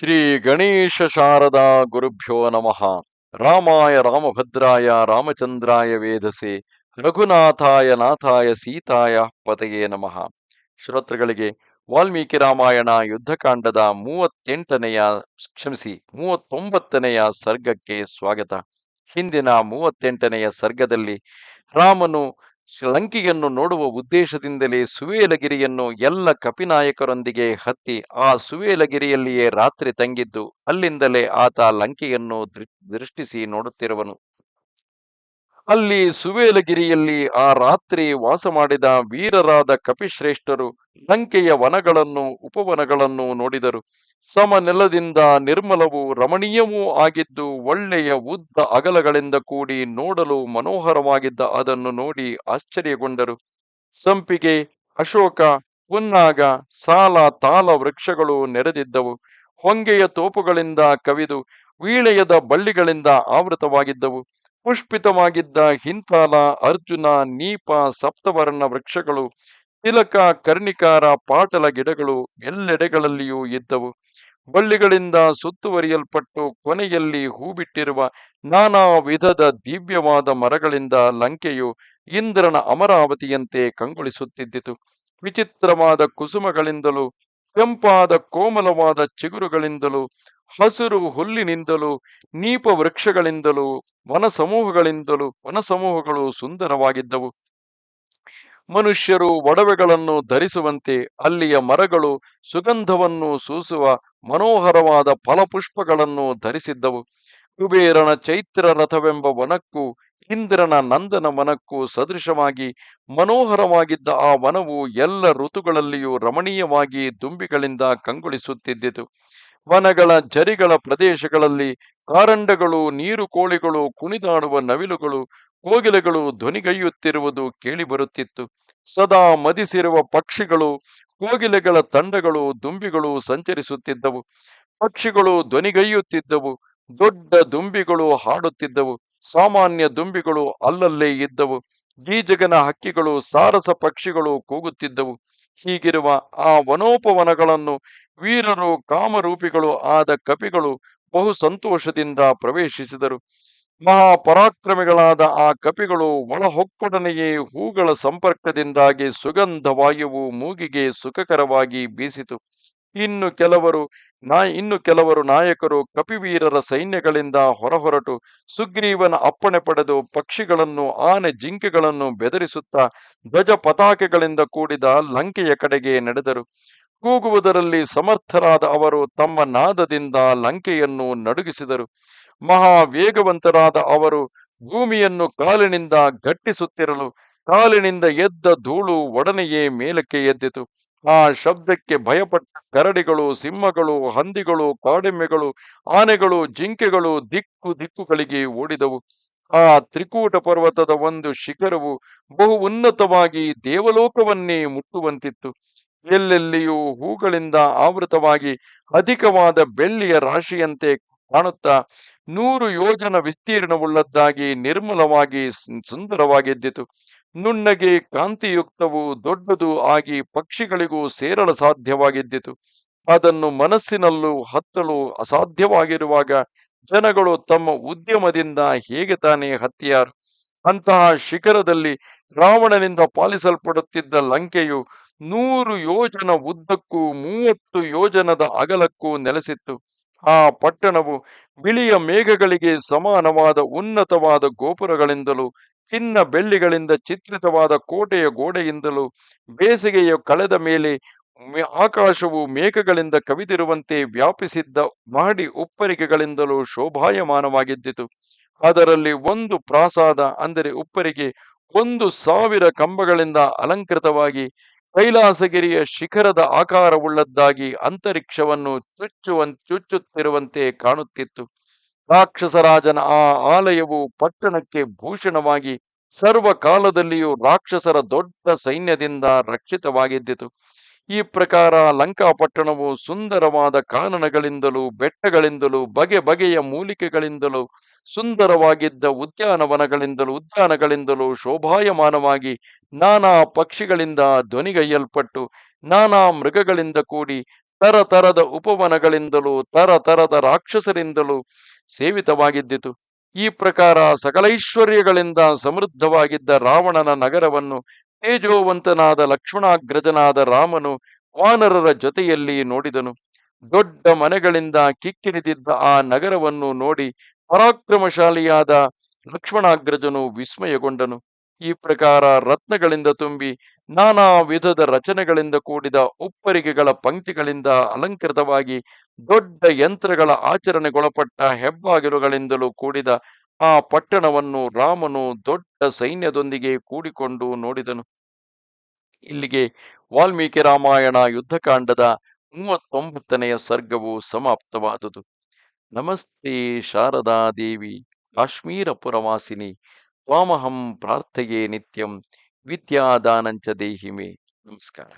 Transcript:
ಶ್ರೀ ಗಣೇಶ ಶಾರದಾ ಗುರುಭ್ಯೋ ನಮಃ. ರಾಮಾಯ ರಾಮಭದ್ರಾಯ, ರಾಮಚಂದ್ರಾಯ ವೇದಸೆ, ರಘುನಾಥಾಯ, ನಾಥಾಯ, ಸೀತಾಯ ಪತೆಯೇ ನಮಃ. ಶ್ರೋತೃಗಳಿಗೆ ವಾಲ್ಮೀಕಿ ರಾಮಾಯಣ ಯುದ್ಧಕಾಂಡದ ಮೂವತ್ತೆಂಟನೆಯ, ಕ್ಷಮಿಸಿ, ಮೂವತ್ತೊಂಬತ್ತನೆಯ ಸರ್ಗಕ್ಕೆ ಸ್ವಾಗತ. ಹಿಂದಿನ ಮೂವತ್ತೆಂಟನೆಯ ಸರ್ಗದಲ್ಲಿ ರಾಮನು ಲಂಕೆಯನ್ನು ನೋಡುವ ಉದ್ದೇಶದಿಂದಲೇ ಸುವೇಲಗಿರಿಯನ್ನು ಎಲ್ಲ ಕಪಿನಾಯಕರೊಂದಿಗೆ ಹತ್ತಿ ಆ ಸುವೇಲಗಿರಿಯಲ್ಲಿಯೇ ರಾತ್ರಿ ತಂಗಿದ್ದು, ಅಲ್ಲಿಂದಲೇ ಆತ ಲಂಕೆಯನ್ನು ದೃಷ್ಟಿಸಿ ನೋಡುತ್ತಿರುವನು. ಅಲ್ಲಿ ಸುವೇಲಗಿರಿಯಲ್ಲಿ ಆ ರಾತ್ರಿ ವಾಸ ಮಾಡಿದ ವೀರರಾದ ಕಪಿಶ್ರೇಷ್ಠರು ಲಂಕೆಯ ವನಗಳನ್ನು, ಉಪವನಗಳನ್ನು ನೋಡಿದರು. ಸಮ ನೆಲದಿಂದ ನಿರ್ಮಲವೂ ರಮಣೀಯವೂ ಆಗಿದ್ದು ಒಳ್ಳೆಯ ಉದ್ದ ಅಗಲಗಳಿಂದ ಕೂಡಿ ನೋಡಲು ಮನೋಹರವಾಗಿದ್ದ ಅದನ್ನು ನೋಡಿ ಆಶ್ಚರ್ಯಗೊಂಡರು. ಸಂಪಿಗೆ, ಅಶೋಕ, ಹುನ್ನಾಗ, ಸಾಲ, ತಾಲ ವೃಕ್ಷಗಳು ನೆರೆದಿದ್ದವು. ಹೊಂಗೆಯ ತೋಪುಗಳಿಂದ ಕವಿದು ವೀಳೆಯದ ಬಳ್ಳಿಗಳಿಂದ ಆವೃತವಾಗಿದ್ದವು. ಪುಷ್ಪಿತವಾಗಿದ್ದ ಹಿಂತಾಲ, ಅರ್ಜುನ, ನೀಪ, ಸಪ್ತವರ್ಣ ವೃಕ್ಷಗಳು ತಿಲಕ, ಕರ್ಣಿಕಾರ, ಪಾಟಲ ಗಿಡಗಳು ಎಲ್ಲೆಡೆಗಳಲ್ಲಿಯೂ ಇದ್ದವು. ಬಳ್ಳಿಗಳಿಂದ ಸುತ್ತುವರಿಯಲ್ಪಟ್ಟು ಕೊನೆಯಲ್ಲಿ ಹೂ ಬಿಟ್ಟಿರುವ ನಾನಾ ವಿಧದ ದಿವ್ಯವಾದ ಮರಗಳಿಂದ ಲಂಕೆಯು ಇಂದ್ರನ ಅಮರಾವತಿಯಂತೆ ಕಂಗೊಳಿಸುತ್ತಿದ್ದಿತು. ವಿಚಿತ್ರವಾದ ಕುಸುಮಗಳಿಂದಲೂ, ಕೆಂಪಾದ ಕೋಮಲವಾದ ಚಿಗುರುಗಳಿಂದಲೂ, ಹಸಿರು ಹುಲ್ಲಿನಿಂದಲೂ ನೀಪ ವೃಕ್ಷಗಳಿಂದಲೂ ವನ ಸಮೂಹಗಳಿಂದಲೂ ವನ ಸಮೂಹಗಳು ಸುಂದರವಾಗಿದ್ದವು. ಮನುಷ್ಯರು ಒಡವೆಗಳನ್ನು ಧರಿಸುವಂತೆ ಅಲ್ಲಿಯ ಮರಗಳು ಸುಗಂಧವನ್ನು ಸೂಸುವ ಮನೋಹರವಾದ ಫಲಪುಷ್ಪಗಳನ್ನು ಧರಿಸಿದ್ದವು. ಕುಬೇರನ ಚೈತ್ರ ರಥವೆಂಬ ವನಕ್ಕೂ ಇಂದ್ರನ ನಂದನ ವನಕ್ಕೂ ಸದೃಶವಾಗಿ ಮನೋಹರವಾಗಿದ್ದ ಆ ವನವು ಎಲ್ಲ ಋತುಗಳಲ್ಲಿಯೂ ರಮಣೀಯವಾಗಿ ದುಂಬಿಗಳಿಂದ ಕಂಗೊಳಿಸುತ್ತಿದ್ದಿತು. ವನಗಳ ಜರಿಗಳ ಪ್ರದೇಶಗಳಲ್ಲಿ ಕಾರಂಡಗಳು, ನೀರು ಕೋಳಿಗಳು ಕುಣಿದಾಡುವ ನವಿಲುಗಳು ಕೋಗಿಲೆಗಳು ಧ್ವನಿಗೈಯುತ್ತಿರುವುದು ಕೇಳಿಬರುತ್ತಿತ್ತು. ಸದಾ ಮದಿಸಿರುವ ಪಕ್ಷಿಗಳು, ಕೋಗಿಲೆಗಳ ತಂಡಗಳು, ದುಂಬಿಗಳು ಸಂಚರಿಸುತ್ತಿದ್ದವು. ಪಕ್ಷಿಗಳು ಧ್ವನಿಗೈಯುತ್ತಿದ್ದವು. ದೊಡ್ಡ ದುಂಬಿಗಳು ಹಾಡುತ್ತಿದ್ದವು. ಸಾಮಾನ್ಯ ದುಂಬಿಗಳು ಅಲ್ಲಲ್ಲೇ ಇದ್ದವು. ಗೀಜಗನ ಹಕ್ಕಿಗಳು, ಸಾರಸ ಪಕ್ಷಿಗಳು ಕೂಗುತ್ತಿದ್ದವು. ಹೀಗಿರುವ ಆ ವನೋಪವನಗಳನ್ನು ವೀರರು ಕಾಮರೂಪಿಗಳು ಆದ ಕಪಿಗಳು ಬಹು ಸಂತೋಷದಿಂದ ಪ್ರವೇಶಿಸಿದರು. ಮಹಾಪರಾಕ್ರಮಿಗಳಾದ ಆ ಕಪಿಗಳು ಒಳಹೊಕ್ಕೊಡನೆಯೇ ಹೂಗಳ ಸಂಪರ್ಕದಿಂದಾಗಿ ಸುಗಂಧ ವಾಯುವು ಮೂಗಿಗೆ ಸುಖಕರವಾಗಿ ಬೀಸಿತು. ಇನ್ನು ಕೆಲವರು ನಾ, ಇನ್ನು ಕೆಲವರು ನಾಯಕರು ಕಪಿವೀರರ ಸೈನ್ಯಗಳಿಂದ ಹೊರಹೊರಟು. ಸುಗ್ರೀವನ ಅಪ್ಪಣೆ ಪಡೆದು ಪಕ್ಷಿಗಳನ್ನು, ಆನೆ ಜಿಂಕೆಗಳನ್ನು ಬೆದರಿಸುತ್ತಾ ಧ್ವಜ ಪತಾಕೆಗಳಿಂದ ಕೂಡಿದ ಲಂಕೆಯ ಕಡೆಗೆ ನಡೆದರು. ಕೂಗುವುದರಲ್ಲಿ ಸಮರ್ಥರಾದ ಅವರು ತಮ್ಮ ನಾದದಿಂದ ಲಂಕೆಯನ್ನು ನಡುಗಿಸಿದರು. ಮಹಾ ವೇಗವಂತರಾದ ಅವರು ಭೂಮಿಯನ್ನು ಕಾಲಿನಿಂದ ಗಟ್ಟಿಸುತ್ತಿರಲು, ಕಾಲಿನಿಂದ ಎದ್ದ ಧೂಳು ಒಡನೆಯೇ ಮೇಲಕ್ಕೆ ಎದ್ದಿತು. ಆ ಶಬ್ದಕ್ಕೆ ಭಯಪಟ್ಟ ಕರಡಿಗಳು, ಸಿಂಹಗಳು, ಹಂದಿಗಳು, ಕಾಡೆಮ್ಮೆಗಳು, ಆನೆಗಳು, ಜಿಂಕೆಗಳು ದಿಕ್ಕು ದಿಕ್ಕುಗಳಿಗೆ ಓಡಿದವು. ಆ ತ್ರಿಕೂಟ ಪರ್ವತದ ಒಂದು ಶಿಖರವು ಬಹು ಉನ್ನತವಾಗಿ ದೇವಲೋಕವನ್ನೇ ಮುಟ್ಟುವಂತಿತ್ತು. ಎಲ್ಲೆಲ್ಲಿಯೂ ಹೂಗಳಿಂದ ಆವೃತವಾಗಿ ಅಧಿಕವಾದ ಬೆಳ್ಳಿಯ ರಾಶಿಯಂತೆ ಕಾಣುತ್ತಾ ನೂರು ಯೋಜನ ವಿಸ್ತೀರ್ಣವುಳ್ಳದ್ದಾಗಿ ನಿರ್ಮಲವಾಗಿ ಸುಂದರವಾಗಿದ್ದಿತು. ನುಣ್ಣಗೆ ಕಾಂತಿಯುಕ್ತವು ದೊಡ್ಡದು ಆಗಿ ಪಕ್ಷಿಗಳಿಗೂ ಸೇರಲು ಸಾಧ್ಯವಾಗಿದ್ದಿತು. ಅದನ್ನು ಮನಸ್ಸಿನಲ್ಲೂ ಹತ್ತಲು ಅಸಾಧ್ಯವಾಗಿರುವಾಗ ಜನಗಳು ತಮ್ಮ ಉದ್ಯಮದಿಂದ ಹೇಗೆ ತಾನೇ ಹತ್ತಿಯಾರು? ಅಂತಹ ಶಿಖರದಲ್ಲಿ ರಾವಣನಿಂದ ಪಾಲಿಸಲ್ಪಡುತ್ತಿದ್ದ ಲಂಕೆಯು ನೂರು ಯೋಜನ ಉದ್ದಕ್ಕೂ ಮೂವತ್ತು ಯೋಜನದ ಅಗಲಕ್ಕೂ ನೆಲೆಸಿತ್ತು. ಆ ಪಟ್ಟಣವು ಬಿಳಿಯ ಮೇಘಗಳಿಗೆ ಸಮಾನವಾದ ಉನ್ನತವಾದ ಗೋಪುರಗಳಿಂದಲೂ, ಚಿನ್ನ ಬೆಳ್ಳಿಗಳಿಂದ ಚಿತ್ರಿತವಾದ ಕೋಟೆಯ ಗೋಡೆಯಿಂದಲೂ, ಬೇಸಿಗೆಯ ಕಳೆದ ಮೇಲೆ ಆಕಾಶವು ಮೇಘಗಳಿಂದ ಕವಿದಿರುವಂತೆ ವ್ಯಾಪಿಸಿದ್ದ ಮಹಡಿ ಉಪ್ಪರಿಗೆಗಳಿಂದಲೂ ಶೋಭಾಯಮಾನವಾಗಿದ್ದಿತು. ಅದರಲ್ಲಿ ಒಂದು ಪ್ರಾಸಾದ ಅಂದರೆ ಉಪ್ಪರಿಗೆ ಒಂದು ಸಾವಿರ ಕಂಬಗಳಿಂದ ಅಲಂಕೃತವಾಗಿ ಕೈಲಾಸಗಿರಿಯ ಶಿಖರದ ಆಕಾರವುಳ್ಳದ್ದಾಗಿ ಅಂತರಿಕ್ಷವನ್ನು ಚುಚ್ಚುವನ್, ಚುಚ್ಚುತ್ತಿರುವಂತೆ ಕಾಣುತ್ತಿತ್ತು. ರಾಕ್ಷಸರಾಜನ ಆ ಆಲಯವು ಪಟ್ಟಣಕ್ಕೆ ಭೂಷಣವಾಗಿ ಸರ್ವ ಕಾಲದಲ್ಲಿಯೂ ರಾಕ್ಷಸರ ದೊಡ್ಡ ಸೈನ್ಯದಿಂದ ರಕ್ಷಿತವಾಗಿದ್ದಿತು. ಈ ಪ್ರಕಾರ ಲಂಕಾಪಟ್ಟಣವು ಸುಂದರವಾದ ಕಾನನಗಳಿಂದಲೂ, ಬೆಟ್ಟಗಳಿಂದಲೂ, ಬಗೆ ಬಗೆಯ ಮೂಲಿಕೆಗಳಿಂದಲೂ, ಸುಂದರವಾಗಿದ್ದ ಉದ್ಯಾನವನಗಳಿಂದಲೂ, ಉದ್ಯಾನಗಳಿಂದಲೂ ಶೋಭಾಯಮಾನವಾಗಿ ನಾನಾ ಪಕ್ಷಿಗಳಿಂದ ಧ್ವನಿಗೈಯಲ್ಪಟ್ಟು, ನಾನಾ ಮೃಗಗಳಿಂದ ಕೂಡಿ ತರತರದ ಉಪವನಗಳಿಂದಲೂ ತರತರದ ರಾಕ್ಷಸರಿಂದಲೂ ಸೇವಿತವಾಗಿದ್ದಿತು. ಈ ಪ್ರಕಾರ ಸಕಲೈಶ್ವರ್ಯಗಳಿಂದ ಸಮೃದ್ಧವಾಗಿದ್ದ ರಾವಣನ ನಗರವನ್ನು ತೇಜೋವಂತನಾದ ಲಕ್ಷ್ಮಣಾಗ್ರಜನಾದ ರಾಮನು ವಾನರರ ಜೊತೆಯಲ್ಲಿ ನೋಡಿದನು. ದೊಡ್ಡ ಮನೆಗಳಿಂದ ಕಿಕ್ಕಿರಿದಿದ್ದ ಆ ನಗರವನ್ನು ನೋಡಿ ಪರಾಕ್ರಮಶಾಲಿಯಾದ ಲಕ್ಷ್ಮಣಾಗ್ರಜನು ವಿಸ್ಮಯಗೊಂಡನು. ಈ ಪ್ರಕಾರ ರತ್ನಗಳಿಂದ ತುಂಬಿ ನಾನಾ ವಿಧದ ರಚನೆಗಳಿಂದ ಕೂಡಿದ ಉಪ್ಪರಿಗೆಗಳ ಪಂಕ್ತಿಗಳಿಂದ ಅಲಂಕೃತವಾಗಿ ದೊಡ್ಡ ಯಂತ್ರಗಳ ಆಚರಣೆಗೊಳಪಟ್ಟ ಹೆಬ್ಬಾಗಿಲುಗಳಿಂದಲೂ ಕೂಡಿದ ಆ ಪಟ್ಟಣವನ್ನು ರಾಮನು ದೊಡ್ಡ ಸೈನ್ಯದೊಂದಿಗೆ ಕೂಡಿಕೊಂಡು ನೋಡಿದನು. ಇಲ್ಲಿಗೆ ವಾಲ್ಮೀಕಿ ರಾಮಾಯಣ ಯುದ್ಧಕಾಂಡದ ಮೂವತ್ತೊಂಬತ್ತನೆಯ ಸರ್ಗವು ಸಮಾಪ್ತವಾದುದು. ನಮಸ್ತೆ ಶಾರದಾ ದೇವಿ ಕಾಶ್ಮೀರ ಪುರವಾಸಿನಿ ತ್ವಾಮಹಂ ಪ್ರಾರ್ಥೆಯೇ ನಿತ್ಯಂ, ವಿದ್ಯಾದಾನಂಚ ದೇಹಿಮೆ. ನಮಸ್ಕಾರ.